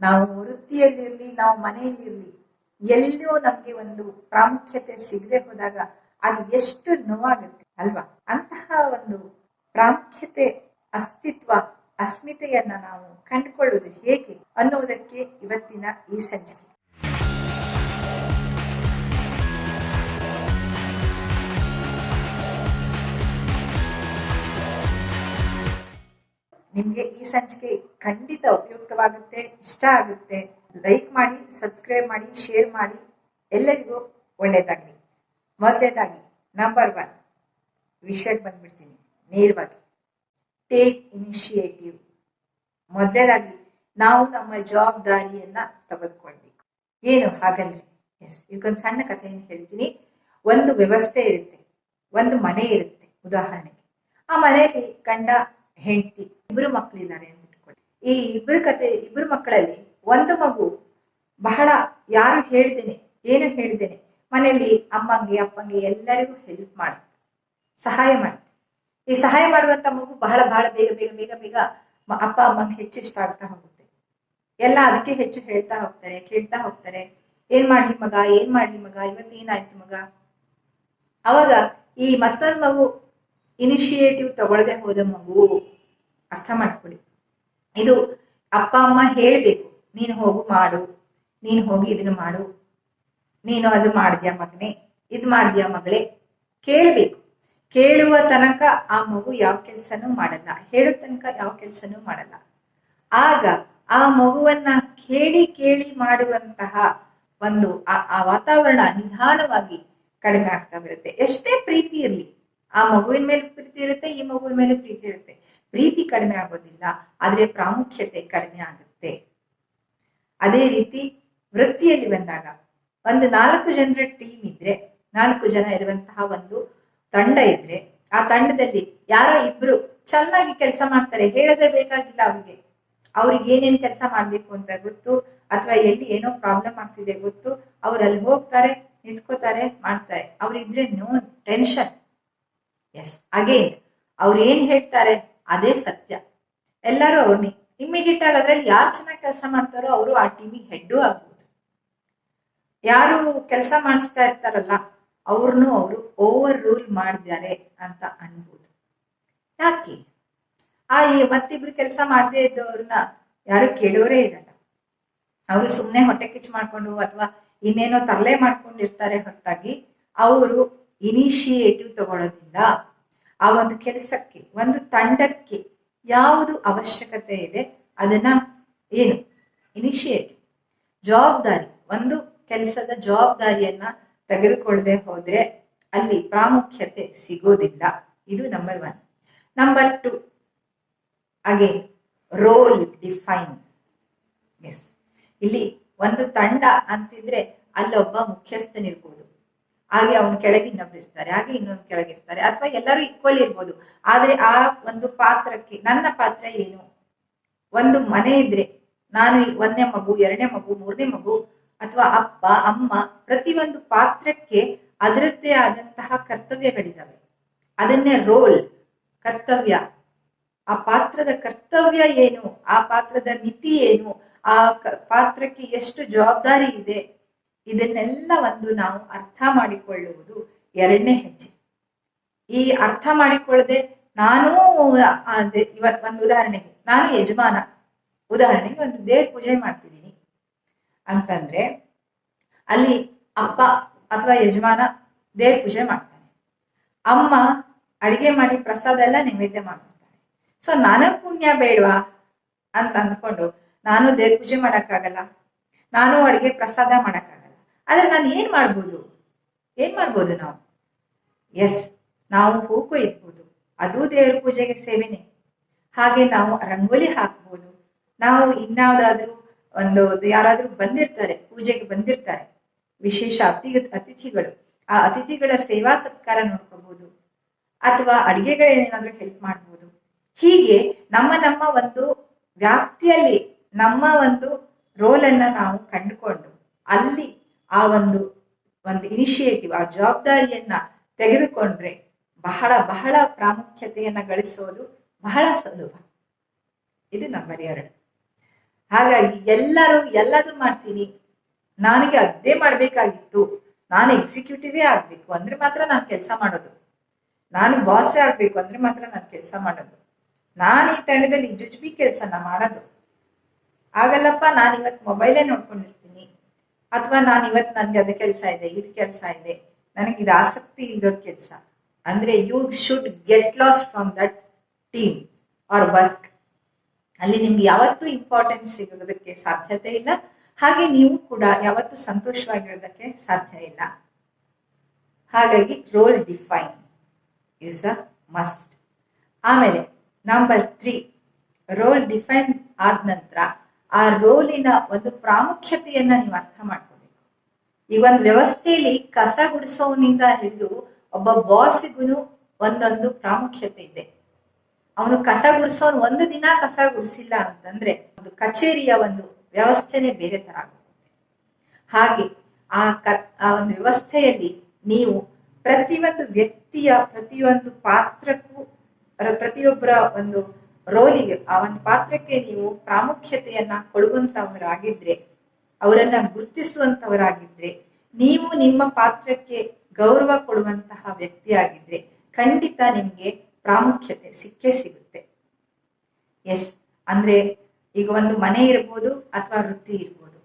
ನಾವು ವೃತ್ತಿಯಲ್ಲಿರ್ಲಿ, ನಾವು ಮನೆಯಲ್ಲಿರ್ಲಿ ಎಲ್ಲೋ ನಮ್ಗೆ ಒಂದು ಪ್ರಾಮುಖ್ಯತೆ ಸಿಗದೆ ಹೋದಾಗ ಅದು ಎಷ್ಟು ನೋವಾಗುತ್ತೆ ಅಲ್ವಾ? ಅಂತಹ ಒಂದು ಪ್ರಾಮುಖ್ಯತೆ, ಅಸ್ತಿತ್ವ, ಅಸ್ಮಿತೆಯನ್ನ ನಾವು ಕಂಡುಕೊಳ್ಳುವುದು ಹೇಗೆ ಅನ್ನುವುದಕ್ಕೆ ಇವತ್ತಿನ ಈ ಸಂಚಿಕೆ. ನಿಮ್ಗೆ ಈ ಸಂಚಿಕೆ ಖಂಡಿತ ಉಪಯುಕ್ತವಾಗುತ್ತೆ, ಇಷ್ಟ ಆಗುತ್ತೆ. ಲೈಕ್ ಮಾಡಿ ಸಬ್ಸ್ಕ್ರೈಬ್ ಮಾಡಿ ಶೇರ್ ಮಾಡಿ. ಎಲ್ಲರಿಗೂ ಒಳ್ಳೆಯದಾಗಲಿ ಮೊದಲನೇದಾಗಿ ನಂಬರ್ ಒನ್ ವಿಷಯಕ್ಕೆ ಬಂದ್ಬಿಡ್ತೀನಿ. ನೇರವಾಗಿ ಟೇಕ್ ಇನಿಷಿಯೇಟಿವ್ ಮೊದಲನೇದಾಗಿ ನಾವು ನಮ್ಮ ಜವಾಬ್ದಾರಿಯನ್ನ ತೆಗೆದುಕೊಳ್ಬೇಕು. ಏನು, ಹಾಗಂದ್ರೆ ಎಸ್ ಇದಕ್ಕೊಂದು ಸಣ್ಣ ಕಥೆಯನ್ನು ಹೇಳ್ತೀನಿ. ಒಂದು ವ್ಯವಸ್ಥೆ ಇರುತ್ತೆ. ಒಂದು ಮನೆ ಇರುತ್ತೆ, ಉದಾಹರಣೆಗೆ. ಆ ಮನೆಯಲ್ಲಿ ಗಂಡ ಹೆಂಡತಿ, ಇಬ್ರು ಮಕ್ಕಳಿದ್ದಾರೆ ಅಂತ ಇಟ್ಕೊಳ್ಳಿ ಈ ಇಬ್ಬರ ಕತೆ ಇಬ್ಬರು ಮಕ್ಕಳಲ್ಲಿ ಒಂದು ಮಗು ಬಹಳ ಯಾರು ಹೇಳ್ದೇನೆ ಏನು ಹೇಳ್ದೇನೆ ಮನೆಯಲ್ಲಿ ಅಮ್ಮಂಗೆ, ಅಪ್ಪಂಗೆ ಎಲ್ಲರಿಗೂ ಹೆಲ್ಪ್ ಮಾಡುತ್ತೆ ಸಹಾಯ ಮಾಡುತ್ತೆ ಈ ಸಹಾಯ ಮಾಡುವಂತ ಮಗು ಬಹಳ ಬಹಳ ಬೇಗ ಬೇಗ ಬೇಗ ಬೇಗ ಅಪ್ಪ, ಅಮ್ಮಂಗೆ ಹೆಚ್ಚು ಇಷ್ಟ ಆಗ್ತಾ ಹೋಗುತ್ತೆ. ಎಲ್ಲ ಅದಕ್ಕೆ ಹೆಚ್ಚು ಹೇಳ್ತಾ ಹೋಗ್ತಾರೆ, ಕೇಳ್ತಾ ಹೋಗ್ತಾರೆ. ಏನ್ ಮಾಡ್ಲಿ ಮಗ, ಏನ್ ಮಾಡ್ಲಿ ಮಗ, ಇವತ್ತು ಏನಾಯ್ತು ಮಗ? ಅವಾಗ ಈ ಮತ್ತೊಂದು ಮಗು ಇನಿಷಿಯೇಟಿವ್ ತಗೊಳ್ಳದೆ ಹೋದ ಮಗು ಅರ್ಥ ಮಾಡ್ಕೊಳ್ಳಿ. ಇದು ಅಪ್ಪ, ಅಮ್ಮ ಹೇಳ್ಬೇಕು, ನೀನು ಹೋಗು ಮಾಡು, ನೀನು ಹೋಗಿ ಇದನ್ನ ಮಾಡು. ನೀನು ಅದು ಮಾಡಿದ್ಯಾ ಮಗನೇ, ಇದು ಮಾಡಿದ್ಯಾ ಮಗಳೇ? ಕೇಳಬೇಕು. ಕೇಳುವ ತನಕ ಆ ಮಗು ಯಾವ ಕೆಲಸನೂ ಮಾಡಲ್ಲ. ಹೇಳೋ ತನಕ ಯಾವ ಕೆಲಸನೂ ಮಾಡಲ್ಲ. ಆಗ ಆ ಮಗುವನ್ನ ಕೇಳಿ ಕೇಳಿ ಮಾಡುವಂತಹ ಒಂದು ಆ- ವಾತಾವರಣ ನಿಧಾನವಾಗಿ ಕಡಿಮೆ ಆಗ್ತಾ ಬರುತ್ತೆ. ಎಷ್ಟೇ ಪ್ರೀತಿ ಇರಲಿ ಆ ಮಗುವಿನ ಮೇಲೆ ಪ್ರೀತಿ ಇರುತ್ತೆ, ಈ ಮಗುವಿನ ಮೇಲೆ ಪ್ರೀತಿ ಇರುತ್ತೆ. ಪ್ರೀತಿ ಕಡಿಮೆ ಆಗೋದಿಲ್ಲ, ಆದ್ರೆ ಪ್ರಾಮುಖ್ಯತೆ ಕಡಿಮೆ ಆಗುತ್ತೆ. ಅದೇ ರೀತಿ ವೃತ್ತಿಯಲ್ಲಿ ಬಂದಾಗ ಒಂದು ನಾಲ್ಕು ಜನರ ಟೀಮ್ ಇದ್ರೆ, ನಾಲ್ಕು ಜನ ಇರುವಂತಹ ಒಂದು ತಂಡ ಇದ್ರೆ, ಆ ತಂಡದಲ್ಲಿ ಯಾರೋ ಇಬ್ರು ಚೆನ್ನಾಗಿ ಕೆಲಸ ಮಾಡ್ತಾರೆ, ಹೇಳದೆ ಬೇಕಾಗಿಲ್ಲ ಅವ್ರಿಗೆ. ಅವ್ರಿಗೆ ಏನೇನ್ ಕೆಲಸ ಮಾಡ್ಬೇಕು ಅಂತ ಗೊತ್ತು, ಅಥವಾ ಎಲ್ಲಿ ಏನೋ ಪ್ರಾಬ್ಲಮ್ ಆಗ್ತಿದೆ ಗೊತ್ತು, ಅವ್ರು ಅಲ್ಲಿ ಹೋಗ್ತಾರೆ, ನಿಂತ್ಕೋತಾರೆ, ಮಾಡ್ತಾರೆ. ಅವ್ರಿದ್ರೆ ನೋ ಟೆನ್ಷನ್ ಎಸ್ ಅಗೇನ್ ಅವ್ರು ಏನ್ ಹೇಳ್ತಾರೆ? ಅದೇ ಸತ್ಯ. ಎಲ್ಲರೂ ಅವ್ರನ್ನ ಇಮಿಡಿಯೇಟ್ ಆಗಿ ಅದ್ರಲ್ಲಿ ಯಾರು ಚೆನ್ನಾಗಿ ಕೆಲಸ ಮಾಡ್ತಾರೋ ಅವರು ಆ ಟೀಮಿಗೆ ಹೆಡ್ಡು ಆಗ್ಬೋದು. ಯಾರು ಕೆಲಸ ಮಾಡಿಸ್ತಾ ಇರ್ತಾರಲ್ಲ ಅವ್ರನ್ನು ಅವರು ಓವರ್ ರೂಲ್ ಮಾಡಿದ್ದಾರೆ ಅಂತ ಅನ್ಬೋದು. ಯಾಕೆ? ಆ ಈ ಮತ್ತಿಬ್ರು ಕೆಲಸ ಮಾಡದೇ ಇದ್ದವ್ರನ್ನ ಯಾರು ಕೇಳೋರೇ ಇರಲ್ಲ. ಅವರು ಸುಮ್ಮನೆ ಹೊಟ್ಟೆ ಕಿಚ್ಚು ಮಾಡ್ಕೊಂಡು ಅಥವಾ ಇನ್ನೇನೋ ತರಲೆ ಮಾಡ್ಕೊಂಡಿರ್ತಾರೆ ಹೊರತಾಗಿ, ಅವರು ಇನಿಷಿಯೇಟಿವ್ ತಗೊಳ್ಳೋದಿಲ್ಲ ಆ ಒಂದು ಕೆಲಸಕ್ಕೆ, ಒಂದು ತಂಡಕ್ಕೆ ಯಾವುದು ಅವಶ್ಯಕತೆ ಇದೆ, ಅದನ್ನ ಏನು? ಇನಿಷಿಯೇಟಿವ್ ಜವಾಬ್ದಾರಿ. ಒಂದು ಕೆಲಸದ ಜವಾಬ್ದಾರಿಯನ್ನ ತೆಗೆದುಕೊಳ್ಳದೆ ಹೋದ್ರೆ ಅಲ್ಲಿ ಪ್ರಾಮುಖ್ಯತೆ ಸಿಗೋದಿಲ್ಲ. ಇದು number one number two again role define is ಇಲ್ಲಿ ಒಂದು ತಂಡ ಅಂತಿದ್ರೆ ಅಲ್ಲೊಬ್ಬ ಮುಖ್ಯಸ್ಥನಿರ್ಬೋದು. ಹಾಗೆ ಅವನ ಕೆಳಗೆ ಇನ್ನೊಬ್ರು ಇರ್ತಾರೆ ಹಾಗೆ ಇನ್ನೊಂದು ಕೆಳಗಿರ್ತಾರೆ, ಅಥವಾ ಎಲ್ಲರೂ ಈಕ್ವಲ್ ಇರ್ಬೋದು. ಆದ್ರೆ ಆ ಒಂದು ಪಾತ್ರಕ್ಕೆ, ನನ್ನ ಪಾತ್ರ ಏನು? ಒಂದು ಮನೆ ಇದ್ರೆ ನಾನು ಒಂದನೇ ಮಗು, ಎರಡನೇ ಮಗು, ಮೂರನೇ ಮಗು, ಅಥವಾ ಅಪ್ಪ, ಅಮ್ಮ, ಪ್ರತಿಯೊಂದು ಪಾತ್ರಕ್ಕೆ ಅದರದ್ದೇ ಆದಂತಹ ಕರ್ತವ್ಯಗಳಿದಾವೆ. ಅದನ್ನೇ ರೋಲ್ ಕರ್ತವ್ಯ. ಆ ಪಾತ್ರದ ಕರ್ತವ್ಯ ಏನು? ಆ ಪಾತ್ರದ ಮಿತಿ ಏನು? ಆ ಪಾತ್ರಕ್ಕೆ ಎಷ್ಟು ಜವಾಬ್ದಾರಿ ಇದೆ? ಇದನ್ನೆಲ್ಲ ಒಂದು ನಾವು ಅರ್ಥ ಮಾಡಿಕೊಳ್ಳುವುದು ಎರಡನೇ ಹೆಜ್ಜೆ. ಈ ಅರ್ಥ ಮಾಡಿಕೊಳ್ಳದೆ ನಾನು ಇವತ್ ಒಂದು ಉದಾಹರಣೆಗೆ, ನಾನು ಯಜಮಾನ. ಉದಾಹರಣೆಗೆ ಒಂದು ದೇವ್ರ ಪೂಜೆ ಮಾಡ್ತಿದ್ದೀನಿ. ಅಂತಂದ್ರೆ, ಅಲ್ಲಿ ಅಪ್ಪ ಅಥವಾ ಯಜಮಾನ ದೇವ್ರ ಪೂಜೆ ಮಾಡ್ತಾನೆ. ಅಮ್ಮ ಅಡಿಗೆ ಮಾಡಿ ಪ್ರಸಾದ ಎಲ್ಲ ನೈವೇದ್ಯ ಮಾಡ್ಬಿಡ್ತಾನೆ ಸೊ ನನಗ್ ಪುಣ್ಯ ಬೇಡವಾ? ಅಂತ ಅಂದ್ಕೊಂಡು, ನಾನು ದೇವ್ರ ಪೂಜೆ ಮಾಡಕ್ಕಾಗಲ್ಲ. ನಾನು ಅಡಿಗೆ ಪ್ರಸಾದ ಮಾಡಕ್ಕಾಗಲ್ಲ. ಆದ್ರೆ ನಾನು ಏನ್ ಮಾಡ್ಬೋದು? ಏನ್ ಮಾಡ್ಬೋದು ನಾವು? ಎಸ್ ನಾವು ಹೂ ಕೊಯ್ಯಬಹುದು ಅದು ದೇವರ ಪೂಜೆಗೆ ಸೇವೆನೆ. ಹಾಗೆ ನಾವು ರಂಗೋಲಿ ಹಾಕ್ಬೋದು. ನಾವು ಇನ್ಯಾವುದಾದ್ರೂ ಒಂದು ಯಾರಾದ್ರೂ ಬಂದಿರ್ತಾರೆ, ಪೂಜೆಗೆ ಬಂದಿರ್ತಾರೆ, ವಿಶೇಷ ಅತಿ ಅತಿಥಿಗಳು, ಆ ಅತಿಥಿಗಳ ಸೇವಾ ಸತ್ಕಾರ ನೋಡ್ಕೋಬಹುದು ಅಥವಾ ಅಡಿಗೆಗಳೇನೇನಾದ್ರೂ ಹೆಲ್ಪ್ ಮಾಡ್ಬೋದು. ಹೀಗೆ ನಮ್ಮ ನಮ್ಮ ಒಂದು ವ್ಯಾಪ್ತಿಯಲ್ಲಿ ನಮ್ಮ ಒಂದು ರೋಲ್ ನಾವು ಕಂಡುಕೊಂಡು ಅಲ್ಲಿ ಆ ಒಂದು ಒಂದು ಇನಿಷಿಯೇಟಿವ್ ಆ ಜವಾಬ್ದಾರಿಯನ್ನ ತೆಗೆದುಕೊಂಡ್ರೆ ಬಹಳ ಬಹಳ ಪ್ರಾಮುಖ್ಯತೆಯನ್ನ ಗಳಿಸೋದು ಬಹಳ ಸುಲಭ. ಇದು ನಂಬರ್ ಎರಡು. ಹಾಗಾಗಿ ಎಲ್ಲರೂ ಎಲ್ಲದೂ ಮಾಡ್ತೀನಿ. ನನಗೆ ಅದೇ ಮಾಡಬೇಕಾಗಿತ್ತು. ನಾನು ಎಕ್ಸಿಕ್ಯೂಟಿವೇ ಆಗಬೇಕು. ಅಂದ್ರೆ ಮಾತ್ರ ನಾನು ಕೆಲಸ ಮಾಡೋದು. ನಾನು ಬಾಸೇ ಆಗಬೇಕು. ಅಂದ್ರೆ ಮಾತ್ರ ನಾನು ಕೆಲಸ ಮಾಡೋದು. ನಾನು ಈ ತಂಡದಲ್ಲಿ ಜುಜ್ಬಿ ಕೆಲಸನ ಮಾಡೋದು. ಆಗಲ್ಲಪ್ಪ ನಾನು ಇವತ್ತು ಮೊಬೈಲೇ ನೋಡ್ಕೊಂಡಿರ್ತೀನಿ. ಅಥವಾ ನಾನು ಇವತ್ತು ನನಗೆ ಅದು ಕೆಲಸ ಇದೆ, ಇದು ಕೆಲಸ ಇದೆ, ನನಗೆ ಇದು ಆಸಕ್ತಿ ಇಲ್ಲದ ಕೆಲಸ. ಅಂದ್ರೆ you should get loss from that team or work ಅಲ್ಲಿ ನಿಮ್ಗೆ ಯಾವತ್ತೂ ಇಂಪಾರ್ಟೆನ್ಸ್ ಸಿಗೋದಕ್ಕೆ ಸಾಧ್ಯತೆ ಇಲ್ಲ. ಹಾಗೆ ನೀವು ಕೂಡ ಯಾವತ್ತೂ ಸಂತೋಷವಾಗಿರೋದಕ್ಕೆ ಸಾಧ್ಯ ಇಲ್ಲ. ಹಾಗಾಗಿ role define is a must ಆಮೇಲೆ ನಂಬರ್ ತ್ರೀ ರೋಲ್ ಡಿಫೈನ್ ಆದ ನಂತರ ಆ ರೋಲಿನ ಒಂದು ಪ್ರಾಮುಖ್ಯತೆಯನ್ನ ನೀವು ಅರ್ಥ ಮಾಡ್ಕೋಬೇಕು. ಈ ಒಂದು ವ್ಯವಸ್ಥೆಯಲ್ಲಿ ಕಸ ಗುಡಿಸೋನಿಂದ ಹಿಡಿದು ಒಬ್ಬ ಬಾಸಿಗೂ ಒಂದೊಂದು ಪ್ರಾಮುಖ್ಯತೆ ಇದೆ. ಅವನು ಕಸ ಗುಡಿಸೋನು ಒಂದು ದಿನ ಕಸ ಗುಡಿಸಿಲ್ಲ ಅಂತಂದ್ರೆ ಒಂದು ಕಚೇರಿಯ ಒಂದು ವ್ಯವಸ್ಥೆನೆ ಬೇರೆ ತರ ಆಗುತ್ತೆ. ಹಾಗೆ ಆ ಕ, ಆ ಒಂದು ವ್ಯವಸ್ಥೆಯಲ್ಲಿ ನೀವು ಪ್ರತಿಯೊಂದು ವ್ಯಕ್ತಿಯ ಪ್ರತಿಯೊಂದು ಪಾತ್ರಕ್ಕೂ, ಪ್ರತಿಯೊಬ್ಬರ ಒಂದು ರೋಲಿಗೆ ಆ ಒಂದು ಪಾತ್ರಕ್ಕೆ ನೀವು ಪ್ರಾಮುಖ್ಯತೆಯನ್ನ ಕೊಡುವಂತವರಾಗಿದ್ರೆ ಅವರನ್ನ ಗುರುತಿಸುವಂತವರಾಗಿದ್ರೆ ನೀವು ನಿಮ್ಮ ಪಾತ್ರಕ್ಕೆ ಗೌರವ ಕೊಡುವಂತಹ ವ್ಯಕ್ತಿಯಾಗಿದ್ರೆ ಖಂಡಿತ ನಿಮ್ಗೆ ಪ್ರಾಮುಖ್ಯತೆ ಸಿಕ್ಕೇ ಸಿಗುತ್ತೆ. ಎಸ್ ಅಂದ್ರೆ ಈಗ ಒಂದು ಮನೆ ಇರ್ಬೋದು ಅಥವಾ ವೃತ್ತಿ ಇರ್ಬೋದು.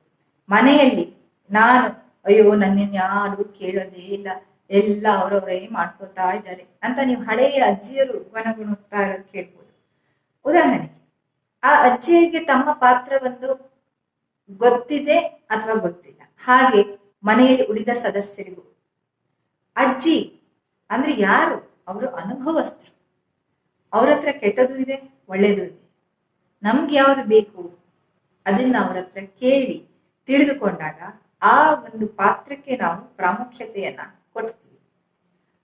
ಮನೆಯಲ್ಲಿ ನಾನು, ಅಯ್ಯೋ ನನ್ನ ಯಾರು ಕೇಳೋದೇ ಇಲ್ಲ. ಎಲ್ಲ ಅವರವರೇ ಮಾಡ್ಕೋತಾ ಇದ್ದಾರೆ. ಅಂತ ನೀವು ಹಳೆಯ ಅಜ್ಜಿಯರು ಗುಣಗುಣುತ್ತಾ ಇರೋದು ಕೇಳ್ಬೋದು. ಉದಾಹರಣೆಗೆ, ಆ ಅಜ್ಜಿಯರಿಗೆ ತಮ್ಮ ಪಾತ್ರ ಒಂದು ಗೊತ್ತಿದೆ ಅಥವಾ ಗೊತ್ತಿಲ್ಲ? ಹಾಗೆ ಮನೆಯಲ್ಲಿ ಉಳಿದ ಸದಸ್ಯರಿಗೂ. ಅಜ್ಜಿ ಅಂದ್ರೆ ಯಾರು? ಅವರು ಅನುಭವಸ್ಥರು. ಅವ್ರ ಹತ್ರ ಕೆಟ್ಟದು ಇದೆ, ಒಳ್ಳೇದು ಇದೆ. ನಮ್ಗೆ ಯಾವ್ದು ಬೇಕು? ಅದನ್ನ ಅವ್ರ ಹತ್ರ ಕೇಳಿ ತಿಳಿದುಕೊಂಡಾಗ ಆ ಒಂದು ಪಾತ್ರಕ್ಕೆ ನಾವು ಪ್ರಾಮುಖ್ಯತೆಯನ್ನ ಕೊಡ್ತೀವಿ.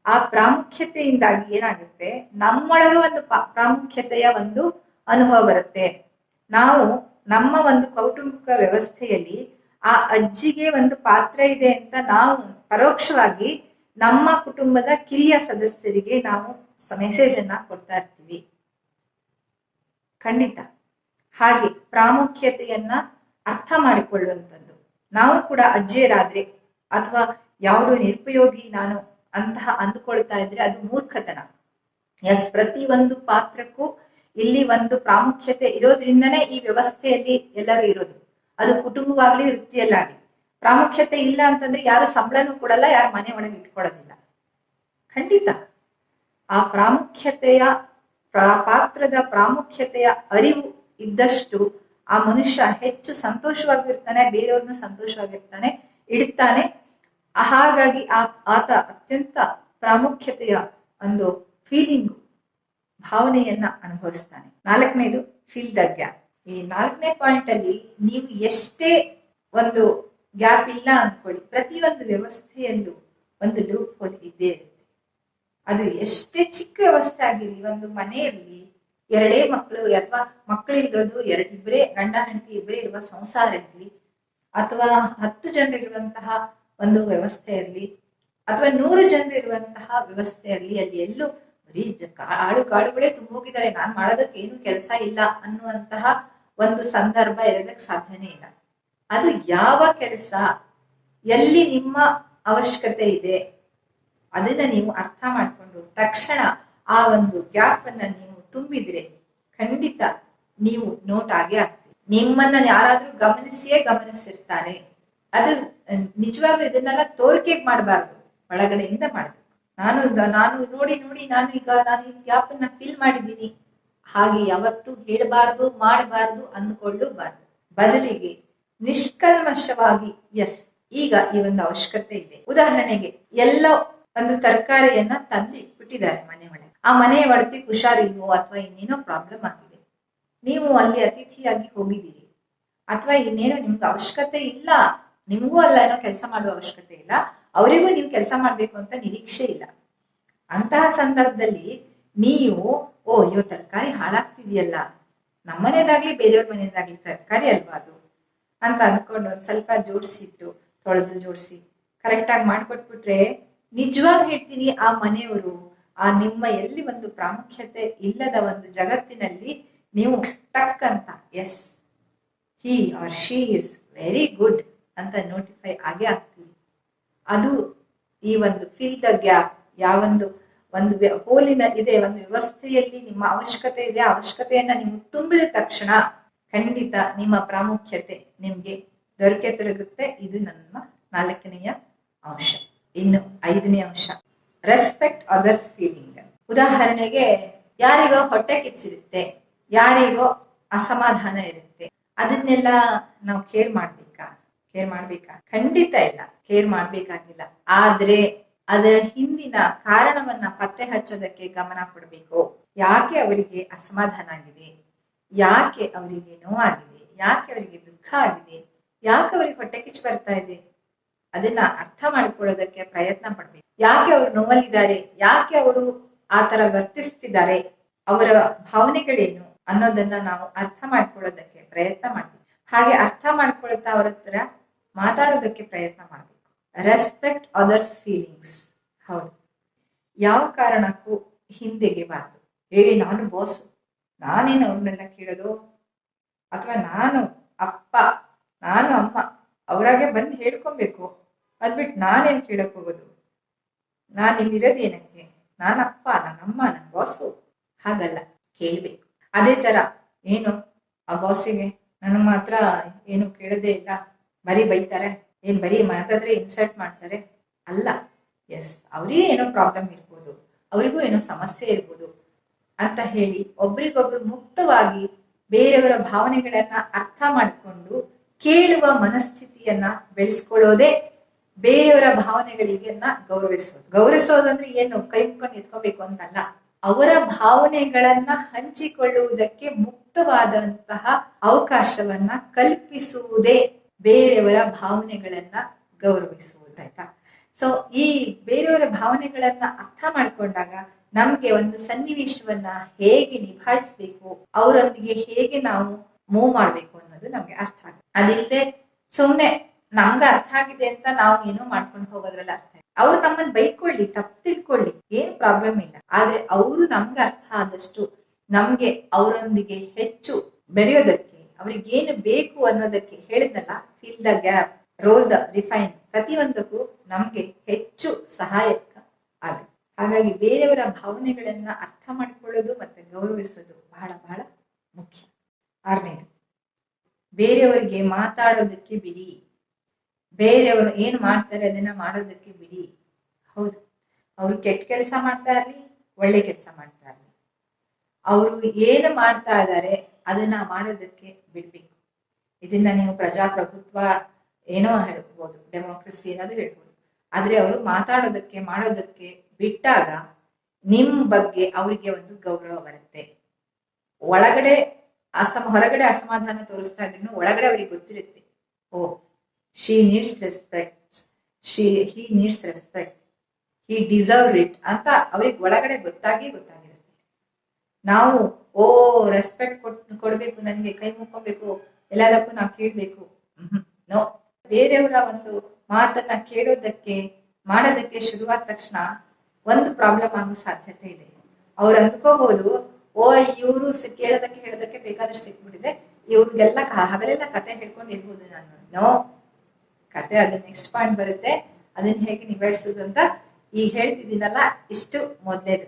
ಆ ಪ್ರಾಮುಖ್ಯತೆಯಿಂದಾಗಿ ಏನಾಗುತ್ತೆ? ನಮ್ಮೊಳಗೆ ಒಂದು ಪ್ರಾಮುಖ್ಯತೆಯ ಒಂದು ಅನುಭವ ಬರುತ್ತೆ. ನಾವು ನಮ್ಮ ಒಂದು ಕೌಟುಂಬಿಕ ವ್ಯವಸ್ಥೆಯಲ್ಲಿ ಆ ಅಜ್ಜಿಗೆ ಒಂದು ಪಾತ್ರ ಇದೆ ಅಂತ ನಾವು ಪರೋಕ್ಷವಾಗಿ ನಮ್ಮ ಕುಟುಂಬದ ಕಿರಿಯ ಸದಸ್ಯರಿಗೆ ನಾವು ಮೆಸೇಜ್ ಅನ್ನ ಕೊಡ್ತಾ ಇರ್ತೀವಿ. ಖಂಡಿತ. ಹಾಗೆ ಪ್ರಾಮುಖ್ಯತೆಯನ್ನ ಅರ್ಥ ಮಾಡಿಕೊಳ್ಳುವಂಥದ್ದು. ನಾವು ಕೂಡ ಅಜ್ಜಿಯರಾದ್ರೆ ಅಥವಾ ಯಾವುದೋ ನಿರುಪಯೋಗಿ ನಾನು ಅಂತಹ ಅಂದುಕೊಳ್ತಾ ಇದ್ರೆ ಅದು ಮೂರ್ಖತನ. ಎಸ್ ಪ್ರತಿ ಒಂದು ಪಾತ್ರಕ್ಕೂ ಇಲ್ಲಿ ಒಂದು ಪ್ರಾಮುಖ್ಯತೆ ಇರೋದ್ರಿಂದನೇ ಈ ವ್ಯವಸ್ಥೆಯಲ್ಲಿ ಎಲ್ಲರೂ ಇರೋದು. ಅದು ಕುಟುಂಬವಾಗ್ಲಿ, ವೃತ್ತಿಯಲ್ಲಾಗ್ಲಿ. ಪ್ರಾಮುಖ್ಯತೆ ಇಲ್ಲ ಅಂತಂದ್ರೆ ಯಾರು ಸಂಬಳನೂ ಕೊಡಲ್ಲ, ಯಾರು ಮನೆ ಒಳಗೆ ಇಟ್ಕೊಳ್ಳೋದಿಲ್ಲ. ಖಂಡಿತ. ಆ ಪ್ರಾಮುಖ್ಯತೆಯ ಪ್ರಾ- ಪಾತ್ರದ ಪ್ರಾಮುಖ್ಯತೆಯ ಅರಿವು ಇದ್ದಷ್ಟು ಆ ಮನುಷ್ಯ ಹೆಚ್ಚು ಸಂತೋಷವಾಗಿರ್ತಾನೆ, ಬೇರೆಯವ್ರನ್ನ ಸಂತೋಷವಾಗಿರ್ತಾನೆ, ಇಡ್ತಾನೆ. ಹಾಗಾಗಿ ಆ ಆತ ಅತ್ಯಂತ ಪ್ರಾಮುಖ್ಯತೆಯ ಒಂದು ಫೀಲಿಂಗ್ ಭಾವನೆಯನ್ನ ಅನುಭವಿಸ್ತಾನೆ. ನಾಲ್ಕನೇದು ಫೀಲ್ ದ ಗ್ಯಾಪ್ ಈ ನಾಲ್ಕನೇ ಪಾಯಿಂಟ್ ಅಲ್ಲಿ ನೀವು ಎಷ್ಟೇ ಒಂದು ಗ್ಯಾಪ್ ಇಲ್ಲ ಅಂದ್ಕೊಳ್ಳಿ ಪ್ರತಿಯೊಂದು ವ್ಯವಸ್ಥೆಯಲ್ಲೂ ಒಂದು ಲೂಪ್ ಹೋಲ್ ಇದ್ದೇ ಇರುತ್ತೆ. ಅದು ಎಷ್ಟೇ ಚಿಕ್ಕ ವ್ಯವಸ್ಥೆ ಆಗಿರಲಿ, ಒಂದು ಮನೆಯಲ್ಲಿ ಎರಡೇ ಮಕ್ಕಳು, ಅಥವಾ ಮಕ್ಕಳು ಎರಡು ಎರಡಿಬ್ಬರೇ ಗಂಡ, ಹೆಂಡತಿ ಇಬ್ಬರೇ ಇರುವ ಸಂಸಾರ ಇರಲಿ ಅಥವಾ ಹತ್ತು ಜನರಿರುವಂತಹ ಒಂದು ವ್ಯವಸ್ಥೆ ಇರಲಿ ಅಥವಾ ನೂರು ಜನರಿರುವಂತಹ ವ್ಯವಸ್ಥೆ ಇರಲಿ ಅಲ್ಲಿ ಎಲ್ಲೂ ಬರೀ ಕಾಡು ಕಾಡುಗಳೇ ತುಂಬೋಗಿದ್ದಾರೆ. ನಾನ್ ಮಾಡೋದಕ್ಕೆ ಏನು ಕೆಲಸ ಇಲ್ಲ ಅನ್ನುವಂತಹ ಒಂದು ಸಂದರ್ಭ ಇರೋದಕ್ಕೆ ಸಾಧ್ಯನೇ ಇಲ್ಲ. ಅದು ಯಾವ ಕೆಲಸ, ಎಲ್ಲಿ ನಿಮ್ಮ ಅವಶ್ಯಕತೆ ಇದೆ, ಅದನ್ನ ನೀವು ಅರ್ಥ ಮಾಡಿಕೊಂಡು ತಕ್ಷಣ ಆ ಒಂದು ಗ್ಯಾಪ್ ಅನ್ನ ನೀವು ತುಂಬಿದ್ರೆ ಖಂಡಿತ ನೀವು ನೋಟ್ ಆಗೇ ಆಗ್ತೀವಿ ನಿಮ್ಮನ್ನ ಯಾರಾದ್ರೂ ಗಮನಿಸಿಯೇ ಗಮನಿಸಿರ್ತಾರೆ. ಅದು ನಿಜವಾಗ್ಲೂ ಇದನ್ನೆಲ್ಲ ತೋರಿಕೆಗೆ ಮಾಡಬಾರ್ದು. ಒಳಗಡೆಯಿಂದ ಮಾಡ್ಬೇಕು. ನಾನು ನಾನು ನೋಡಿ ನೋಡಿ, ನಾನು ಈಗ, ನಾನು ಅನ್ನ ಫಿಲ್ ಮಾಡಿದ್ದೀನಿ. ಹಾಗೆ ಯಾವತ್ತೂ ಹೇಳಬಾರ್ದು, ಮಾಡಬಾರ್ದು ಅಂದ್ಕೊಳ್ಳಬಾರ್ದು ಬದಲಿಗೆ ನಿಷ್ಕಲ್ಮಶವಾಗಿ ಎಸ್ ಈಗ ಈ ಒಂದು ಅವಶ್ಯಕತೆ ಇದೆ. ಉದಾಹರಣೆಗೆ, ಎಲ್ಲ ಒಂದು ತರಕಾರಿಯನ್ನ ತಂದು ಇಟ್ಬಿಟ್ಟಿದ್ದಾರೆ ಮನೆ ಒಳಗೆ. ಆ ಮನೆಯ ಒಡತಿ ಹುಷಾರಿಲ್ವೋ ಅಥವಾ ಇನ್ನೇನೋ ಪ್ರಾಬ್ಲಮ್ ಆಗಿದೆ? ನೀವು ಅಲ್ಲಿ ಅತಿಥಿಯಾಗಿ ಹೋಗಿದ್ದೀರಿ. ಅಥವಾ ಇನ್ನೇನು ನಿಮ್ಗೆ ಅವಶ್ಯಕತೆ ಇಲ್ಲ? ನಿಮಗೂ ಅಲ್ಲ, ಏನೋ ಕೆಲಸ ಮಾಡುವ ಅವಶ್ಯಕತೆ ಇಲ್ಲ. ಅವರಿಗೂ ನೀವು ಕೆಲಸ ಮಾಡ್ಬೇಕು ಅಂತ ನಿರೀಕ್ಷೆ ಇಲ್ಲ. ಅಂತಹ ಸಂದರ್ಭದಲ್ಲಿ ನೀವು, ಓ ಅಯ್ಯೋ ತರಕಾರಿ ಹಾಳಾಗ್ತಿದೆಯಲ್ಲ. ನಮ್ಮನೇದಾಗ್ಲಿ, ಬೇರೆಯವ್ರ ಮನೆಯದಾಗ್ಲಿ ತರಕಾರಿ ಅಲ್ವಾ ಅದು? ಅಂತ ಅಂದ್ಕೊಂಡು ಒಂದ್ ಸ್ವಲ್ಪ ಜೋಡಿಸಿಟ್ಟು, ತೊಳೆದು ಜೋಡಿಸಿ ಕರೆಕ್ಟಾಗಿ ಮಾಡ್ಕೊಟ್ಬಿಟ್ರೆ ನಿಜವಾಗಿ ಹೇಳ್ತೀನಿ ಆ ಮನೆಯವರು, ಆ ನಿಮ್ಮ ಎಲ್ಲಿ ಒಂದು ಪ್ರಾಮುಖ್ಯತೆ ಇಲ್ಲದ ಒಂದು ಜಗತ್ತಿನಲ್ಲಿ ನೀವು ಟಕ್ ಅಂತ as he or she is very good ಅಂತ ನೋಟಿಫೈ ಆಗೇ ಆಗ್ತೀರಿ ಅದು ಈ ಒಂದು ಫಿಲ್ ದ ಗ್ಯಾಪ್ ಯಾವೊಂದು, ಒಂದು ಹೋಲಿನ ಇದೆ, ಒಂದು ವ್ಯವಸ್ಥೆಯಲ್ಲಿ ನಿಮ್ಮ ಅವಶ್ಯಕತೆ ಇದೆ, ಅವಶ್ಯಕತೆಯನ್ನ ನೀವು ತುಂಬಿದ ತಕ್ಷಣ ಖಂಡಿತ ನಿಮ್ಮ ಪ್ರಾಮುಖ್ಯತೆ ನಿಮ್ಗೆ ದೊರಕೆ ತಿರುಗುತ್ತೆ. ಇದು ನಮ್ಮ ನಾಲ್ಕನೆಯ ಅಂಶ. ಇನ್ನು ಐದನೇ ಅಂಶ. ರೆಸ್ಪೆಕ್ಟ್ ಅದರ್ಸ್ ಫೀಲಿಂಗ್ ಉದಾಹರಣೆಗೆ, ಯಾರಿಗೋ ಹೊಟ್ಟೆ ಕಿಚ್ಚಿರುತ್ತೆ, ಯಾರಿಗೋ ಅಸಮಾಧಾನ ಇರುತ್ತೆ, ಅದನ್ನೆಲ್ಲ ನಾವು ಕೇರ್ ಮಾಡ್ಬೇಕಾ. ಕೇರ್ ಮಾಡ್ಬೇಕಾ? ಖಂಡಿತ ಇಲ್ಲ. ಕೇರ್ ಮಾಡ್ಬೇಕಾಗಿಲ್ಲ. ಆದ್ರೆ ಅದರ ಹಿಂದಿನ ಕಾರಣವನ್ನ ಪತ್ತೆ ಹಚ್ಚೋದಕ್ಕೆ ಗಮನ ಕೊಡಬೇಕು. ಯಾಕೆ ಅವರಿಗೆ ಅಸಮಾಧಾನ ಆಗಿದೆ? ಯಾಕೆ ಅವರಿಗೆ ನೋವಾಗಿದೆ? ಯಾಕೆ ಅವರಿಗೆ ದುಃಖ ಆಗಿದೆ? ಯಾಕೆ ಅವರಿಗೆ ಹೊಟ್ಟೆ ಕಿಚ್ಚು ಬರ್ತಾ ಇದೆ? ಅದನ್ನ ಅರ್ಥ ಮಾಡ್ಕೊಳ್ಳೋದಕ್ಕೆ ಪ್ರಯತ್ನ ಪಡ್ಬೇಕು. ಯಾಕೆ ಅವರು ನೋವಲ್ಲಿದ್ದಾರೆ? ಯಾಕೆ ಅವರು ಆ ತರ ವರ್ತಿಸ್ತಿದ್ದಾರೆ? ಅವರ ಭಾವನೆಗಳೇನು ಅನ್ನೋದನ್ನ ನಾವು ಅರ್ಥ ಮಾಡ್ಕೊಳ್ಳೋದಕ್ಕೆ ಪ್ರಯತ್ನ ಮಾಡ್ಬೇಕು. ಹಾಗೆ ಅರ್ಥ ಮಾಡ್ಕೊಳ್ತಾ ಅವರ ಹತ್ರ ಮಾತಾಡೋದಕ್ಕೆ ಪ್ರಯತ್ನ ಮಾಡಬೇಕು. ರೆಸ್ಪೆಕ್ಟ್ ಅದರ್ಸ್ ಫೀಲಿಂಗ್ಸ್ ಹೌದು. ಯಾವ ಕಾರಣಕ್ಕೂ ಹಿಂದೆಗೆಬಾರ್ದು ಏ, ನಾನು ಬಾಸು ನಾನೇನು ಅವ್ರನ್ನೆಲ್ಲ ಕೇಳೋದು? ಅಥವಾ ನಾನು ಅಪ್ಪ, ನಾನು ಅಮ್ಮ, ಅವರಾಗೆ ಬಂದು ಹೇಳ್ಕೊಬೇಕು. ಅದ್ಬಿಟ್ಟು ನಾನೇನು ಕೇಳಕ್ ಹೋಗೋದು? ನಾನು ಇಲ್ಲಿರೋದು ಏನಕ್ಕೆ ನಾನಪ್ಪ ನನ್ನಮ್ಮ ನನ್ನ ಬಾಸು ಹಾಗಲ್ಲ. ಕೇಳಬೇಕು. ಅದೇ ತರ, ಏನು ಆ ಬಾಸಿಗೆ ನನ್ನ ಮಾತ್ರ ಏನು ಕೇಳೋದೇ ಇಲ್ಲ. ಬರೀ ಬೈತಾರೆ, ಏನ್ ಬರೀ ಮಾತಾದ್ರೆ ಇನ್ಸಲ್ಟ್ ಮಾಡ್ತಾರೆ? ಅಲ್ಲ. ಎಸ್ ಅವರಿಗೆ ಏನೋ ಪ್ರಾಬ್ಲಮ್ ಇರ್ಬೋದು, ಅವರಿಗೂ ಏನೋ ಸಮಸ್ಯೆ ಇರ್ಬೋದು ಅಂತ ಹೇಳಿ ಒಬ್ರಿಗೊಬ್ರು ಮುಕ್ತವಾಗಿ ಬೇರೆಯವರ ಭಾವನೆಗಳನ್ನ ಅರ್ಥ ಮಾಡಿಕೊಂಡು ಕೇಳುವ ಮನಸ್ಥಿತಿಯನ್ನ ಬೆಳೆಸ್ಕೊಳ್ಳೋದೇ ಬೇರೆಯವರ ಭಾವನೆಗಳಿಗೆನ್ನ ಗೌರವಿಸೋದು. ಗೌರವಿಸೋದಂದ್ರೆ ಏನು? ಕೈ ಮುಕ್ಕೊಂಡು ಎತ್ಕೋಬೇಕು ಅಂತಲ್ಲ. ಅವರ ಭಾವನೆಗಳನ್ನ ಹಂಚಿಕೊಳ್ಳುವುದಕ್ಕೆ ಮುಕ್ತವಾದಂತಹ ಅವಕಾಶವನ್ನ ಕಲ್ಪಿಸುವುದೇ ಬೇರೆಯವರ ಭಾವನೆಗಳನ್ನ ಗೌರವಿಸುವುದಾಯ್ತಾ ಸೊ ಈ ಬೇರೆಯವರ ಭಾವನೆಗಳನ್ನ ಅರ್ಥ ಮಾಡ್ಕೊಂಡಾಗ ನಮ್ಗೆ ಒಂದು ಸನ್ನಿವೇಶವನ್ನ ಹೇಗೆ ನಿಭಾಯಿಸ್ಬೇಕು, ಅವರೊಂದಿಗೆ ಹೇಗೆ ನಾವು ಮೂವ್ ಮಾಡ್ಬೇಕು ಅನ್ನೋದು ನಮ್ಗೆ ಅರ್ಥ ಆಗುತ್ತೆ. ಅದಿಲ್ಲದೆ ಸುಮ್ನೆ ನಮ್ಗೆ ಅರ್ಥ ಆಗಿದೆ ಅಂತ ನಾವು ಏನೋ ಮಾಡ್ಕೊಂಡು ಹೋಗೋದ್ರಲ್ಲ ಅರ್ಥ. ಅವ್ರು ನಮ್ಮನ್ನ ಬೈಕೊಳ್ಳಿ, ತಪ್ಪು ತಿಳ್ಕೊಳ್ಳಿ, ಏನ್ ಪ್ರಾಬ್ಲಮ್ ಇಲ್ಲ. ಆದ್ರೆ ಅವರು ನಮ್ಗೆ ಅರ್ಥ ಆದಷ್ಟು ನಮ್ಗೆ ಅವರೊಂದಿಗೆ ಹೆಚ್ಚು ಬೆರೆಯೋದಕ್ಕೆ ಅವ್ರಿಗೆ ಏನು ಬೇಕು ಅನ್ನೋದಕ್ಕೆ ಹೇಳಿದ್ನಲ್ಲ fill the gap role the refine ಪ್ರತಿಯೊಂದಕ್ಕೂ ನಮ್ಗೆ ಹೆಚ್ಚು ಸಹಾಯಕ ಆಗುತ್ತೆ. ಹಾಗಾಗಿ ಬೇರೆಯವರ ಭಾವನೆಗಳನ್ನ ಅರ್ಥ ಮಾಡ್ಕೊಳ್ಳೋದು ಮತ್ತೆ ಗೌರವಿಸೋದು ಬಹಳ ಬಹಳ ಮುಖ್ಯ. ಆರನೇದು, ಬೇರೆಯವರಿಗೆ ಮಾತಾಡೋದಕ್ಕೆ ಬಿಡಿ. ಬೇರೆಯವರು ಏನ್ ಮಾಡ್ತಾರೆ ಅದನ್ನ ಮಾಡೋದಕ್ಕೆ ಬಿಡಿ. ಹೌದು, ಅವ್ರು ಕೆಟ್ಟ ಕೆಲಸ ಮಾಡ್ತಾ ಇರ್ಲಿ, ಒಳ್ಳೆ ಕೆಲಸ ಮಾಡ್ತಾ ಇರ್ಲಿ. ಅವರು ಏನು ಮಾಡ್ತಾ ಇದ್ದಾರೆ ಅದನ್ನ ಮಾಡೋದಕ್ಕೆ ಬಿಡ್ಬೇಕು. ಇದನ್ನ ನೀವು ಪ್ರಜಾಪ್ರಭುತ್ವ ಏನೋ ಹೇಳ್ಬೋದು, ಡೆಮೋಕ್ರಸಿ ಏನಾದ್ರು ಹೇಳ್ಬೋದು. ಆದ್ರೆ ಅವರು ಮಾತಾಡೋದಕ್ಕೆ, ಮಾಡೋದಕ್ಕೆ ಬಿಟ್ಟಾಗ ನಿಮ್ ಬಗ್ಗೆ ಅವರಿಗೆ ಒಂದು ಗೌರವ ಬರುತ್ತೆ. ಒಳಗಡೆ ಅಸಮ, ಹೊರಗಡೆ ಅಸಮಾಧಾನ ತೋರಿಸ್ತಾ ಇದ್ರು ಒಳಗಡೆ ಅವ್ರಿಗೆ ಗೊತ್ತಿರುತ್ತೆ. ಓ she needs respect she he needs respect he deserve it ಅಂತ ಅವ್ರಿಗೆ ಒಳಗಡೆ ಗೊತ್ತಾಗಿ ಗೊತ್ತಾಗಿರುತ್ತೆ ನಾವು ಓ ರೆಸ್ಪೆಕ್ಟ್ ಕೊಟ್ ಕೊಡ್ಬೇಕು ನನಗೆ ಕೈ ಮುಕ್ಕೊಬೇಕು ಎಲ್ಲದಕ್ಕೂ ನಾವು ಕೇಳ್ಬೇಕು. ನೋ ಬೇರೆಯವರ ಒಂದು ಮಾತನ್ನ ಕೇಳೋದಕ್ಕೆ ಮಾಡೋದಕ್ಕೆ ಶುರುವಾದ ತಕ್ಷಣ ಒಂದು ಪ್ರಾಬ್ಲಮ್ ಆಗೋ ಸಾಧ್ಯತೆ ಇದೆ. ಅವ್ರು ಅಂದ್ಕೋಬಹುದು ಓ ಇವರು ಕೇಳೋದಕ್ಕೆ ಹೇಳೋದಕ್ಕೆ ಬೇಕಾದಷ್ಟು ಸಿಕ್ಬಿಟ್ಟಿದೆ. ಇವ್ರಿಗೆಲ್ಲ ಹಗಲೆಲ್ಲ ಕತೆ ಹೇಳ್ಕೊಂಡು ಇರ್ಬೋದು ನಾನು. ನೋ ಕತೆ ಅದು ನೆಕ್ಸ್ಟ್ ಪಾಯಿಂಟ್ ಬರುತ್ತೆ. ಅದನ್ನ ಹೇಗೆ ನಿಭಾಯಿಸೋದು ಅಂತ ಈಗ ಹೇಳ್ತಿದ್ದೀನಲ್ಲ ಇಷ್ಟು ಮೊದಲೇದು.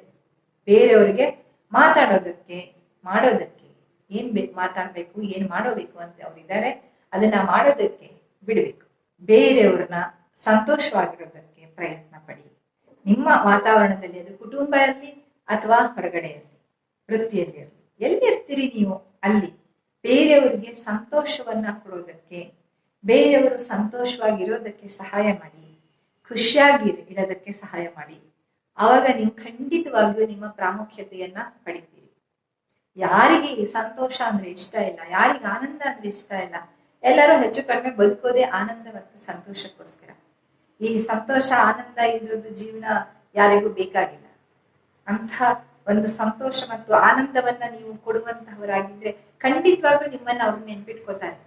ಬೇರೆಯವ್ರಿಗೆ ಮಾತಾಡೋದಕ್ಕೆ, ಮಾಡೋದಕ್ಕೆ, ಏನ್ ಬೇಕು ಮಾತಾಡ್ಬೇಕು, ಏನ್ ಮಾಡೋಬೇಕು ಅಂತ ಅವ್ರಿದ್ದಾರೆ, ಅದನ್ನ ಮಾಡೋದಕ್ಕೆ ಬಿಡ್ಬೇಕು. ಬೇರೆಯವ್ರನ್ನ ಸಂತೋಷವಾಗಿರೋದಕ್ಕೆ ಪ್ರಯತ್ನ ಪಡಿ. ನಿಮ್ಮ ವಾತಾವರಣದಲ್ಲಿ ಅದು ಕುಟುಂಬ ಇರಲಿ ಅಥವಾ ಹೊರಗಡೆ ಇರಲಿ, ವೃತ್ತಿಯಲ್ಲಿ ಇರಲಿ. ಎಲ್ಲಿ ಇರ್ತೀರಿ ನೀವು? ಅಲ್ಲಿ. ಬೇರೆಯವ್ರಿಗೆ ಸಂತೋಷವನ್ನ ಕೊಡೋದಕ್ಕೆ, ಬೇರೆಯವರು ಸಂತೋಷವಾಗಿರೋದಕ್ಕೆ ಸಹಾಯ ಮಾಡಿ, ಖುಷಿಯಾಗಿ ಇಡೋದಕ್ಕೆ ಸಹಾಯ ಮಾಡಿ. ಆವಾಗ ನೀವು ಖಂಡಿತವಾಗಿಯೂ ನಿಮ್ಮ ಪ್ರಾಮುಖ್ಯತೆಯನ್ನ ಪಡಿತೀರಿ. ಯಾರಿಗೆ ಸಂತೋಷ ಅಂದ್ರೆ ಇಷ್ಟ ಇಲ್ಲ, ಯಾರಿಗೆ ಆನಂದ ಅಂದ್ರೆ ಇಷ್ಟ ಇಲ್ಲ, ಎಲ್ಲರೂ ಹೆಚ್ಚು ಕಡಿಮೆ ಬದುಕೋದೇ ಆನಂದ ಮತ್ತು ಸಂತೋಷಕ್ಕೋಸ್ಕರ. ಈ ಸಂತೋಷ, ಆನಂದ ಇರೋದು ಜೀವನ ಯಾರಿಗೂ ಬೇಕಾಗಿಲ್ಲ. ಅಂತ ಒಂದು ಸಂತೋಷ ಮತ್ತು ಆನಂದವನ್ನ ನೀವು ಕೊಡುವಂತಹವರಾಗಿದ್ರೆ ಖಂಡಿತವಾಗ್ಲೂ ನಿಮ್ಮನ್ನ ಅವ್ರು ನೆನ್ಪಿಟ್ಕೋತಾರೆ.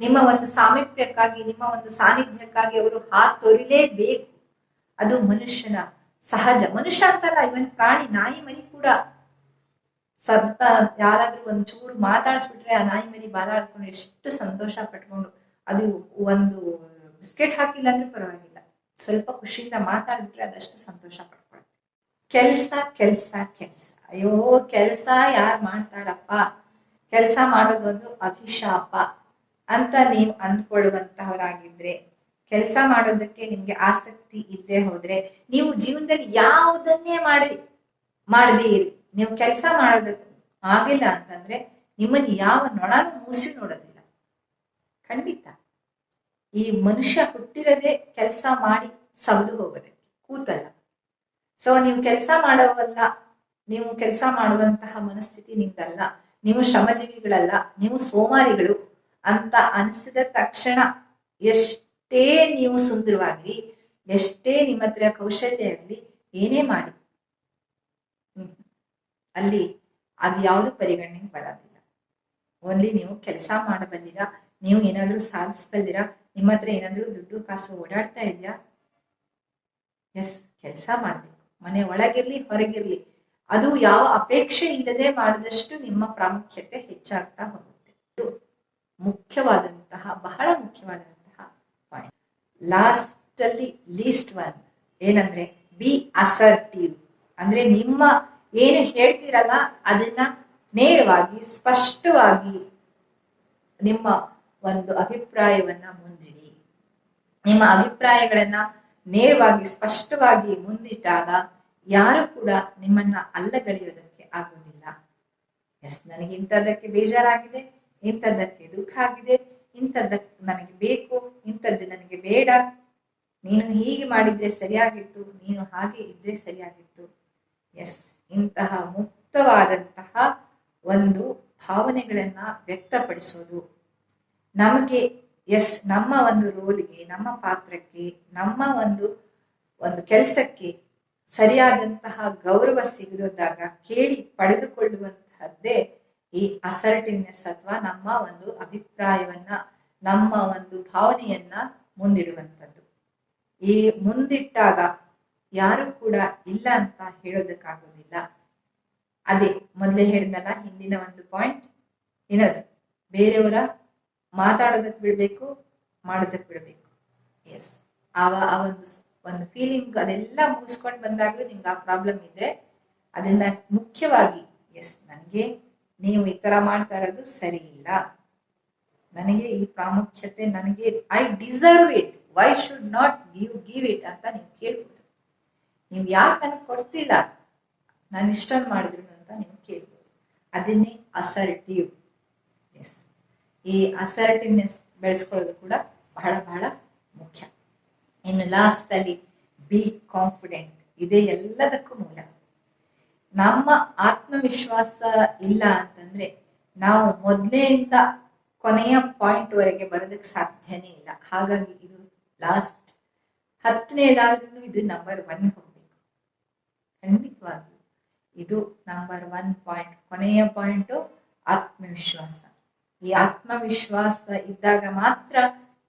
ನಿಮ್ಮ ಒಂದು ಸಾಮೀಪ್ಯಕ್ಕಾಗಿ, ನಿಮ್ಮ ಒಂದು ಸಾನ್ನಿಧ್ಯಕ್ಕಾಗಿ ಅವರು ಹಾ ತೊರಿಲೇಬೇಕು ಅದು ಮನುಷ್ಯನ ಸಹಜ ಮನುಷ್ಯ ಅಂತಲ್ಲ ಇವನ್ ಪ್ರಾಣಿ ನಾಯಿ ಮರಿ ಕೂಡ ಸತ್ತ ಯಾರಾದ್ರೂ ಚೂರು ಮಾತಾಡ್ಸ್ಬಿಟ್ರೆ ಆ ನಾಯಿ ಮರಿ ಬಾಲ ಆಡ್ಕೊಂಡು ಎಷ್ಟು ಸಂತೋಷ ಪಟ್ಕೊಂಡು ಅದು ಒಂದು ಬಿಸ್ಕೆಟ್ ಹಾಕಿಲ್ಲ ಅಂದ್ರೆ ಪರವಾಗಿಲ್ಲ. ಸ್ವಲ್ಪ ಖುಷಿಯಿಂದ ಮಾತಾಡ್ಬಿಟ್ರೆ ಅದಷ್ಟು ಸಂತೋಷ ಪಡ್ಕೊಳುತ್ತೆ ಕೆಲ್ಸ ಕೆಲ್ಸ ಕೆಲ್ಸ. ಅಯ್ಯೋ, ಕೆಲ್ಸ ಯಾರು ಮಾಡ್ತಾರಪ್ಪ? ಕೆಲಸ ಮಾಡೋದೊಂದು ಅಭಿಶಾಪ ಅಂತ ನೀವು ಅಂದ್ಕೊಳ್ಳುವಂತಹವರಾಗಿದ್ರೆ ಕೆಲಸ ಮಾಡೋದಕ್ಕೆ ನಿಮ್ಗೆ ಆಸಕ್ತಿ ಇದ್ದೆ ಹೋದ್ರೆ ನೀವು ಜೀವನದಲ್ಲಿ ಯಾವುದನ್ನೇ ಮಾಡಿ, ಮಾಡದೇ ಇರಿ. ನೀವು ಕೆಲಸ ಮಾಡೋದಕ್ಕೆ ಆಗಿಲ್ಲ ಅಂತಂದ್ರೆ ನಿಮ್ಮನ್ನು ಯಾವ ನೊಣನೂ ಮೂಸಿ ನೋಡೋದಿಲ್ಲ. ಖಂಡಿತ. ಈ ಮನುಷ್ಯ ಹುಟ್ಟಿರೋದೇ ಕೆಲಸ ಮಾಡಿ ಸವದು ಹೋಗೋದಕ್ಕೆ, ಕೂತಲ್ಲ. ಸೊ ನೀವು ಕೆಲಸ ಮಾಡೋವಲ್ಲ ನೀವು ಕೆಲಸ ಮಾಡುವಂತಹ ಮನಸ್ಥಿತಿ ನಿಮ್ದಲ್ಲ, ನೀವು ಶ್ರಮಜೀವಿಗಳಲ್ಲ, ನೀವು ಸೋಮಾರಿಗಳು ಅಂತ ಅನಿಸಿದ ತಕ್ಷಣ ಎಷ್ಟೇ ನೀವು ಸುಂದರವಾಗಿ ಎಷ್ಟೇ ನಿಮ್ಮ ಹತ್ರ ಕೌಶಲ್ಯ ಇರಲಿ, ಏನೇ ಮಾಡಿ. ಅಲ್ಲಿ ಅದು ಯಾವುದು ಪರಿಗಣನೆ ಬರೋದಿಲ್ಲ. ಓನ್ಲಿ ನೀವು ಕೆಲಸ ಮಾಡಬಲ್ಲಿರಾ ನೀವು ಏನಾದ್ರೂ ಸಾಧಿಸಬಲ್ಲಿರಾ ನಿಮ್ಮ ಹತ್ರ ಏನಾದ್ರೂ ದುಡ್ಡು ಕಾಸು ಓಡಾಡ್ತಾ ಇದೆಯಾ? ಎಸ್, ಕೆಲಸ ಮಾಡ್ಬೇಕು. ಮನೆ ಒಳಗಿರ್ಲಿ, ಹೊರಗಿರ್ಲಿ, ಅದು ಯಾವ ಅಪೇಕ್ಷೆ ಇಲ್ಲದೆ ಮಾಡಿದಷ್ಟು ನಿಮ್ಮ ಪ್ರಾಮುಖ್ಯತೆ ಹೆಚ್ಚಾಗ್ತಾ ಹೋಗುತ್ತೆ. ಇದು ಮುಖ್ಯವಾದಂತಹ, ಬಹಳ ಮುಖ್ಯವಾದಂತಹ ಲಾಸ್ಟ್ ಅಲ್ಲಿ ಲೀಸ್ಟ್ ಒನ್. ಏನಂದ್ರೆ, ಬಿ ಅಸರ್ಟಿವ್. ಅಂದ್ರೆ ನಿಮ್ಮ ಏನು ಹೇಳ್ತೀರಲ್ಲ, ಅದನ್ನ ನೇರವಾಗಿ, ಸ್ಪಷ್ಟವಾಗಿ ನಿಮ್ಮ ಒಂದು ಅಭಿಪ್ರಾಯವನ್ನ ಮುಂದಿಡಿ. ನಿಮ್ಮ ಅಭಿಪ್ರಾಯಗಳನ್ನ ನೇರವಾಗಿ, ಸ್ಪಷ್ಟವಾಗಿ ಮುಂದಿಟ್ಟಾಗ ಯಾರು ಕೂಡ ನಿಮ್ಮನ್ನ ಅಲ್ಲಗಳೆಯೋದಕ್ಕೆ ಆಗುವುದಿಲ್ಲ. ಎಸ್, ನನಗೆ ಇಂಥದ್ದಕ್ಕೆ ಬೇಜಾರಾಗಿದೆ, ಇಂಥದ್ದಕ್ಕೆ ದುಃಖ ಆಗಿದೆ ಇಂಥದ್ದಕ್ಕೆ ನನಗೆ ಬೇಕು, ಇಂಥದ್ದು ನನಗೆ ಬೇಡ. ನೀನು ಹೀಗೆ ಮಾಡಿದ್ರೆ ಸರಿಯಾಗಿತ್ತು, ನೀನು ಹಾಗೆ ಇದ್ರೆ ಸರಿಯಾಗಿತ್ತು. ಎಸ್ ಇಂತಹ ಮುಕ್ತವಾದಂತಹ ಒಂದು ಭಾವನೆಗಳನ್ನ ವ್ಯಕ್ತಪಡಿಸೋದು. ನಮಗೆ ಎಸ್ ನಮ್ಮ ಒಂದು ರೋಲ್ಗೆ, ನಮ್ಮ ಪಾತ್ರಕ್ಕೆ, ನಮ್ಮ ಒಂದು ಒಂದು ಕೆಲಸಕ್ಕೆ ಸರಿಯಾದಂತಹ ಗೌರವ ಸಿಗದಾಗ ಕೇಳಿ ಪಡೆದುಕೊಳ್ಳುವಂತಹದ್ದೇ ಈ ಅಸರ್ಟಿವ್ನೆಸ್ ಅಥವಾ ನಮ್ಮ ಒಂದು ಅಭಿಪ್ರಾಯವನ್ನ ನಮ್ಮ ಒಂದು ಭಾವನೆಯನ್ನ ಮುಂದಿಡುವಂಥದ್ದು. ಈ ಮುಂದಿಟ್ಟಾಗ ಯಾರು ಕೂಡ ಇಲ್ಲ ಅಂತ ಹೇಳೋದಕ್ಕಾಗೋದಿಲ್ಲ. ಅದೇ ಮೊದಲೇ ಹೇಳಿದ್ನಲ್ಲ ಹಿಂದಿನ ಒಂದು ಪಾಯಿಂಟ್ ಏನದು ಬೇರೆಯವರ ಮಾತಾಡೋದಕ್ಕೆ ಬಿಡ್ಬೇಕು ಮಾಡೋದಕ್ಕೆ ಬಿಡ್ಬೇಕು. ಎಸ್ ಆವ ಆ ಒಂದು ಒಂದು ಫೀಲಿಂಗ್ ಅದೆಲ್ಲ ಮುಗಿಸ್ಕೊಂಡು ಬಂದಾಗಲೂ ನಿಮ್ಗೆ ಆ ಪ್ರಾಬ್ಲಮ್ ಇದೆ. ಅದನ್ನ ಮುಖ್ಯವಾಗಿ ಎಸ್ ನನಗೆ ನೀವು ಈ ತರ ಮಾಡ್ತಾ ಇರೋದು ಸರಿ ಇಲ್ಲ. ನನಗೆ ಈ ಪ್ರಾಮುಖ್ಯತೆ, ನನಗೆ I deserve it why should not you give it ಅಂತ ನೀವು ಕೇಳ್ಬೋದು. ನೀವು ಯಾಕೆ ನನಗೆ ಕೊಡ್ತಿಲ್ಲ? ನಾನು ಇಷ್ಟನ್ನು ಮಾಡಿದ್ರು ಅಂತ ನೀವು ಕೇಳ್ಬೋದು. ಅದನ್ನೇ ಅಸರ್ಟಿವ್ ಎಸ್ ಈ ಅಸರ್ಟಿವ್ನೆಸ್ ಬೆಳೆಸ್ಕೊಳ್ಳೋದು ಕೂಡ ಬಹಳ ಬಹಳ ಮುಖ್ಯ. ಇನ್ನು ಲಾಸ್ಟ್ ಅಲ್ಲಿ ಬಿ ಕಾನ್ಫಿಡೆಂಟ್ ಇದೇ ಎಲ್ಲದಕ್ಕೂ ಮೂಲ. ನಮ್ಮ ಆತ್ಮವಿಶ್ವಾಸ ಇಲ್ಲ ಅಂತಂದ್ರೆ ನಾವು ಮೊದಲೆಯಿಂದ ಕೊನೆಯ ಪಾಯಿಂಟ್ ವರೆಗೆ ಬರೋದಕ್ಕೆ ಸಾಧ್ಯನೇ ಇಲ್ಲ. ಹಾಗಾಗಿ ಇದು ಲಾಸ್ಟ್ ಹತ್ತನೇದಾದ್ರೂ ಇದು ನಂಬರ್ ಒನ್ ಹೋಗ್ಬೇಕು. ಖಂಡಿತವಾಗಿ ಇದು ನಂಬರ್ ಒನ್ ಪಾಯಿಂಟ್ ಕೊನೆಯ ಪಾಯಿಂಟ್ ಆತ್ಮವಿಶ್ವಾಸ. ಈ ಆತ್ಮವಿಶ್ವಾಸ ಇದ್ದಾಗ ಮಾತ್ರ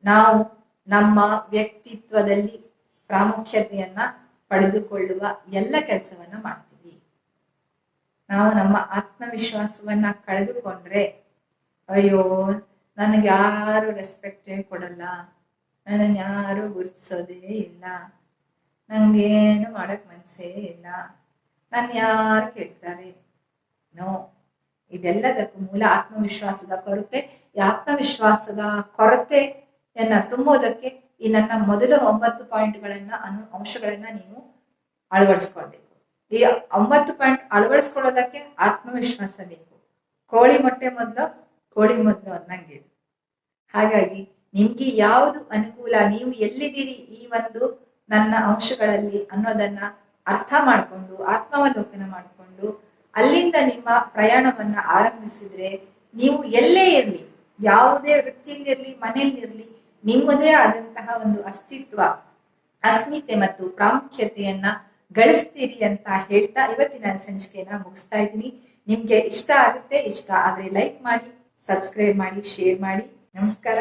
ನಾವು ನಮ್ಮ ವ್ಯಕ್ತಿತ್ವದಲ್ಲಿ ಪ್ರಾಮುಖ್ಯತೆಯನ್ನ ಪಡೆದುಕೊಳ್ಳುವ ಎಲ್ಲ ಕೆಲಸವನ್ನ ಮಾಡ್ತೀವಿ. ನಾವು ನಮ್ಮ ಆತ್ಮವಿಶ್ವಾಸವನ್ನ ಕಳೆದುಕೊಂಡ್ರೆ ಅಯ್ಯೋ, ನನಗೆ ಯಾರು ರೆಸ್ಪೆಕ್ಟೇ ಕೊಡಲ್ಲ. ನನ್ನ ಯಾರು ಗುರುತಿಸೋದೇ ಇಲ್ಲ. ನನಗೇನು ಮಾಡಕ್ ಮನಸ್ಸೇ ಇಲ್ಲ. ನನ್ನ ಯಾರು ಕೇಳ್ತಾರೆ? ನೋ. ಇದೆಲ್ಲದಕ್ಕೂ ಮೂಲ ಆತ್ಮವಿಶ್ವಾಸದ ಕೊರತೆ. ಈ ಆತ್ಮವಿಶ್ವಾಸದ ಕೊರತೆಯನ್ನ ತುಂಬೋದಕ್ಕೆ ಈ ನನ್ನ ಮೊದಲ ಒಂಬತ್ತು ಪಾಯಿಂಟ್ಗಳನ್ನ ಅನು ಅಂಶಗಳನ್ನ ನೀವು ಅಳವಡಿಸ್ಕೊಳ್ಬೇಕು. ಈ ಒಂಬತ್ತು ಪಾಯಿಂಟ್ ಅಳವಡಿಸ್ಕೊಳ್ಳೋದಕ್ಕೆ ಆತ್ಮವಿಶ್ವಾಸ ಬೇಕು. ಕೋಳಿ ಮೊಟ್ಟೆ ಮೊದಲು ಕೋಳಿ ಮೊದಲು ಅನ್ನಂಗೆ ಹಾಗಾಗಿ ನಿಮ್ಗೆ ಯಾವುದು ಅನುಕೂಲ, ನೀವು ಎಲ್ಲಿದ್ದೀರಿ ಈ ಒಂದು ನನ್ನ ಅಂಶಗಳಲ್ಲಿ ಅನ್ನೋದನ್ನ ಅರ್ಥ ಮಾಡಿಕೊಂಡು, ಆತ್ಮಾವಲೋಕನ ಮಾಡಿಕೊಂಡು, ಅಲ್ಲಿಂದ ನಿಮ್ಮ ಪ್ರಯಾಣವನ್ನ ಆರಂಭಿಸಿದ್ರೆ ನೀವು ಎಲ್ಲೇ ಇರಲಿ, ಯಾವುದೇ ವೃತ್ತಿಯಲ್ಲಿರ್ಲಿ ಮನೆಯಲ್ಲಿರ್ಲಿ, ನಿಮ್ಮದೇ ಆದಂತಹ ಒಂದು ಅಸ್ತಿತ್ವ, ಅಸ್ಮಿತೆ ಮತ್ತು ಪ್ರಾಮುಖ್ಯತೆಯನ್ನ ಗಳಿಸ್ತೀರಿ ಅಂತ ಹೇಳ್ತಾ ಇವತ್ತಿನ ಸಂಚಿಕೆಯನ್ನ ಮುಗಿಸ್ತಾ ಇದ್ದೀನಿ. ನಿಮ್ಗೆ ಇಷ್ಟ ಆಗುತ್ತೆ, ಇಷ್ಟ ಆದ್ರೆ ಲೈಕ್ ಮಾಡಿ ಸಬ್ಸ್ಕ್ರೈಬ್ ಮಾಡಿ ಶೇರ್ ಮಾಡಿ. ನಮಸ್ಕಾರ.